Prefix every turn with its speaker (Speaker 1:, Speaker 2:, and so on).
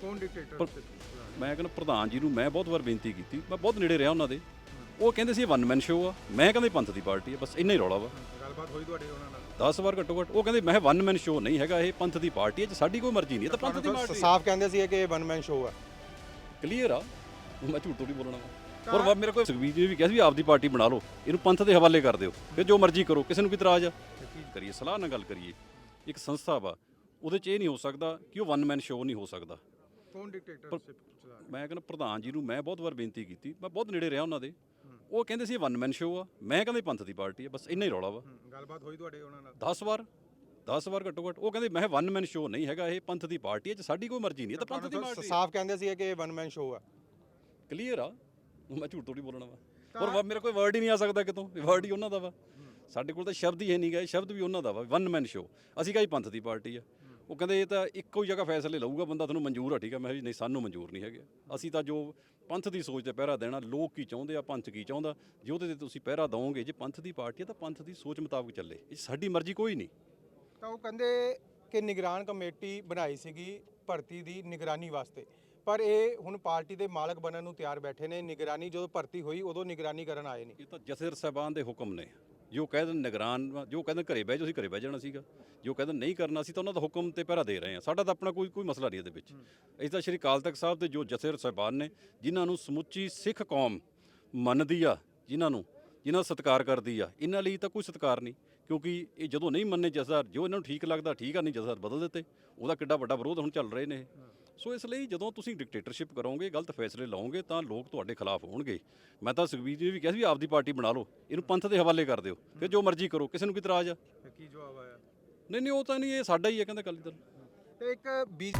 Speaker 1: ਕੌਣ ਡਿਕਟੇਟਰ
Speaker 2: ਮੈਂ ਕਹਿੰਦਾ ਪ੍ਰਧਾਨ ਜੀ ਨੂੰ ਮੈਂ ਬਹੁਤ ਵਾਰ ਬੇਨਤੀ ਕੀਤੀ ਮੈਂ ਬਹੁਤ ਨੇੜੇ ਰਿਹਾ ਉਹਨਾਂ ਦੇ। ਉਹ ਕਹਿੰਦੇ ਸੀ ਵਨ ਮੈਨ ਸ਼ੋਅ ਆ ਮੈਂ ਕਹਿੰਦਾ ਪੰਥ ਦੀ ਪਾਰਟੀ ਆ ਬਸ ਇੰਨਾ ਹੀ ਰੌਲਾ ਵਾ।
Speaker 1: ਗੱਲਬਾਤ ਹੋਈ ਤੁਹਾਡੀ ਉਹਨਾਂ ਨਾਲ?
Speaker 2: 10 ਵਾਰ ਘੱਟੋ ਘੱਟ ਉਹ ਕਹਿੰਦੇ ਮੈਂ ਵਨ ਮੈਨ ਸ਼ੋਅ ਨਹੀਂ ਹੈਗਾ ਇਹ ਪੰਥ ਦੀ ਪਾਰਟੀ ਹੈ ਜੇ ਸਾਡੀ ਕੋਈ ਮਰਜ਼ੀ ਨਹੀਂ ਇਹ ਤਾਂ ਪੰਥ ਦੀ ਪਾਰਟੀ
Speaker 1: ਸਾਫ਼ ਕਹਿੰਦੇ ਸੀ ਕਿ ਇਹ ਵਨ ਮੈਨ ਸ਼ੋਅ ਹੈ
Speaker 2: ਕਲੀਅਰ ਆ? ਮੈਂ ਝੂਠ ਥੋੜੀ ਬੋਲਣਾ ਔਰ ਵਾ ਮੇਰੇ ਕੋਲ ਸੁਖਬੀਰ ਜੀ ਵੀ ਕਿਹਾ ਸੀ ਵੀ ਆਪਦੀ ਪਾਰਟੀ ਬਣਾ ਲਓ ਇਹਨੂੰ ਪੰਥ ਦੇ ਹਵਾਲੇ ਕਰ ਦਿਓ ਫਿਰ ਜੋ ਮਰਜ਼ੀ ਕਰੋ ਕਿਸੇ ਨੂੰ ਕੀ ਇਤਰਾਜ਼ ਆ। ਕਰੀਏ ਸਲਾਹ ਨਾਲ ਗੱਲ ਕਰੀਏ। ਇੱਕ ਸੰਸਥਾ ਵਾ ਉਹਦੇ 'ਚ ਇਹ ਨਹੀਂ ਹੋ ਸਕਦਾ ਕਿ ਉਹ ਵਨ ਮੈਨ ਸ਼ੋਅ ਨਹੀਂ ਹੋ ਸਕਦਾ।
Speaker 1: ਕੌਣ ਡਿਕਟੇਟਰਸ਼ਿਪ ਚਲਾ
Speaker 2: ਮੈਂ ਕਹਿੰਦਾ ਪ੍ਰਧਾਨ ਜੀ ਨੂੰ ਮੈਂ ਬਹੁਤ ਵਾਰ ਬੇਨਤੀ ਕੀਤੀ ਮੈਂ ਬਹੁਤ ਨੇੜੇ ਰਿਹਾ ਉਹਨਾਂ ਦੇ। ਉਹ ਕਹਿੰਦੇ ਸੀ ਵਨ ਮੈਨ ਸ਼ੋਅ ਆ ਮੈਂ ਕਹਿੰਦਾ ਪੰਥ ਦੀ ਪਾਰਟੀ ਆ ਬਸ ਇੰਨਾ ਹੀ ਰੌਲਾ ਵਾ।
Speaker 1: ਗੱਲਬਾਤ ਹੋਈ ਤੁਹਾਡੀ ਉਹਨਾਂ ਨਾਲ?
Speaker 2: 10 ਵਾਰ 10 ਵਾਰ ਘੱਟੋ ਘੱਟ ਉਹ ਕਹਿੰਦੇ ਮੈਂ ਵਨ ਮੈਨ ਸ਼ੋਅ ਨਹੀਂ ਹੈਗਾ ਇਹ ਪੰਥ ਦੀ ਪਾਰਟੀ ਹੈ ਜੇ ਸਾਡੀ ਕੋਈ ਮਰਜ਼ੀ ਨਹੀਂ ਇਹ ਤਾਂ ਪੰਥ ਦੀ ਪਾਰਟੀ
Speaker 1: ਸਾਫ਼ ਕਹਿੰਦੇ ਸੀ ਕਿ ਇਹ ਵਨ ਮੈਨ ਸ਼ੋਅ ਹੈ
Speaker 2: ਕਲੀਅਰ ਆ? ਮੈਂ ਝੂਠ ਥੋੜੀ ਬੋਲਣਾ ਵਾ। ਔਰ ਵਾ- ਮੇਰੇ ਕੋਈ ਵਰਡ ਹੀ ਨਹੀਂ ਆ ਸਕਦਾ ਕਿਤੋਂ ਵਰਡ ਹੀ ਉਹਨਾਂ ਦਾ ਵਾ। ਸਾਡੇ ਕੋਲ ਤਾਂ ਸ਼ਬਦ ਹੀ ਹੈ ਨਹੀਂ ਗਾ ਇਹ ਸ਼ਬਦ ਵੀ ਉਹਨਾਂ ਦਾ ਵਾ ਵਨ ਮੈਨ ਸ਼ੋ ਅਸੀਂ ਕਹੀ ਪੰਥ ਦੀ ਪਾਰਟੀ ਆ। ਉਹ ਕਹਿੰਦੇ ਇਹ ਤਾਂ ਇੱਕੋ ਹੀ ਜਗ੍ਹਾ ਫੈਸਲੇ ਲਊਗਾ ਬੰਦਾ ਤੁਹਾਨੂੰ ਮਨਜ਼ੂਰ ਆ ਠੀਕ ਆ? ਮੈਂ ਜੀ ਨਹੀਂ ਸਾਨੂੰ ਮਨਜ਼ੂਰ ਨਹੀਂ ਹੈਗੇ। ਅਸੀਂ ਤਾਂ ਜੋ ਪੰਥ ਦੀ ਸੋਚ ਤੇ ਪਹਿਰਾ ਦੇਣਾ ਲੋਕ ਕੀ ਚਾਹੁੰਦੇ ਆ ਪੰਥ ਕੀ ਚਾਹੁੰਦਾ ਜੇ ਉਹਦੇ ਤੇ ਤੁਸੀਂ ਪਹਿਰਾ ਦਵੋਗੇ ਜੇ ਪੰਥ ਦੀ ਪਾਰਟੀ ਆ ਤਾਂ ਪੰਥ ਦੀ ਸੋਚ ਮੁਤਾਬਕ ਚੱਲੇ। ਇਹ ਸਾਡੀ ਮਰਜ਼ੀ ਕੋਈ ਨਹੀਂ।
Speaker 1: ਤਾਂ ਉਹ ਕਹਿੰਦੇ ਕਿ ਨਿਗਰਾਨ ਕਮੇਟੀ ਬਣਾਈ ਸੀਗੀ ਭਰਤੀ ਦੀ ਨਿਗਰਾਨੀ ਵਾਸਤੇ। ਪਰ ਇਹ ਹੁਣ ਪਾਰਟੀ ਦੇ ਮਾਲਕ ਬਣਨ ਨੂੰ ਤਿਆਰ ਬੈਠੇ ਨੇ। ਨਿਗਰਾਨੀ ਜਦੋਂ ਭਰਤੀ ਹੋਈ ਉਦੋਂ ਨਿਗਰਾਨੀ ਕਰਨ ਆਏ ਨਹੀਂ
Speaker 2: ਇਹ ਤਾਂ ਜਥੇਦਾਰ ਸਾਹਿਬਾਨ ਦੇ ਹੁਕਮ ਨੇ। ਜੋ ਕਹਿ ਕਹਿੰਦੇ ਨਿਗਰਾਨ ਜੋ ਕਹਿੰਦੇ ਘਰੇ ਬਹਿ ਜਾਓ, ਅਸੀਂ ਘਰੇ ਬਹਿ ਜਾਣਾ ਸੀਗਾ। ਜੋ ਕਹਿੰਦੇ ਨਹੀਂ ਕਰਨਾ ਸੀ ਤਾਂ ਉਹਨਾਂ ਦਾ ਹੁਕਮ ਤੇ ਪਹਿਰਾ ਦੇ ਰਹੇ ਆ ਸਾਡਾ ਤਾਂ ਆਪਣਾ ਕੋਈ ਕੋਈ ਮਸਲਾ ਨਹੀਂ ਇਹਦੇ ਵਿੱਚ। ਇਸ ਤਾਂ ਸ਼੍ਰੀ ਅਕਾਲ ਤਖਤ ਸਾਹਿਬ ਦੇ ਜੋ ਜਥੇਦਾਰ ਸਾਹਿਬਾਨ ਨੇ, ਜਿਨ੍ਹਾਂ ਨੂੰ ਸਮੁੱਚੀ ਸਿੱਖ ਕੌਮ ਮੰਨਦੀ ਆ, ਜਿਨ੍ਹਾਂ ਨੂੰ, ਜਿਨ੍ਹਾਂ ਦਾ ਸਤਿਕਾਰ ਕਰਦੀ ਆ, ਇਹਨਾਂ ਲਈ ਤਾਂ ਕੋਈ ਸਤਿਕਾਰ ਨਹੀਂ। ਕਿਉਂਕਿ ਇਹ ਜਦੋਂ ਨਹੀਂ ਮੰਨੇ ਜਥੇਦਾਰ, ਜੋ ਇਹਨਾਂ ਨੂੰ ਠੀਕ ਲੱਗਦਾ, ਠੀਕ ਆ, ਨਹੀਂ ਜਥੇਦਾਰ ਬਦਲ ਦਿੱਤੇ, ਉਹਦਾ ਕਿੱਡਾ ਵੱਡਾ ਵਿਰੋਧ ਹੁਣ ਚੱਲ ਰਹੇ ਨੇ ਇਹ। ਸੋ ਇਸ ਲਈ ਜਦੋਂ ਤੁਸੀਂ ਡਿਕਟੇਟਰਸ਼ਿਪ ਕਰੋਗੇ ਗਲਤ ਫੈਸਲੇ ਲਓਗੇ ਤਾਂ ਲੋਕ ਤੁਹਾਡੇ ਖਿਲਾਫ ਹੋਣਗੇ। ਮੈਂ ਤਾਂ ਸੁਖਬੀਰ ਜੀ ਵੀ ਕਿਹਾ ਸੀ ਵੀ ਆਪਦੀ ਪਾਰਟੀ ਬਣਾ ਲਓ। ਇਹਨੂੰ ਪੰਥ ਦੇ ਹਵਾਲੇ ਕਰ ਦਿਓ। ਫਿਰ ਜੋ ਮਰਜ਼ੀ ਕਰੋ ਕਿਸੇ ਨੂੰ ਕੀ ਇਤਰਾਜ਼ ਆ?
Speaker 1: ਕੀ ਜਵਾਬ ਆਇਆ?
Speaker 2: ਨਹੀਂ ਨਹੀਂ ਉਹ ਤਾਂ ਨਹੀਂ ਇਹ ਸਾਡਾ ਹੀ ਹੈ ਕਹਿੰਦੇ ਅਕਾਲੀ ਦਲ।
Speaker 1: ਤੇ ਇੱਕ ਬੀਜ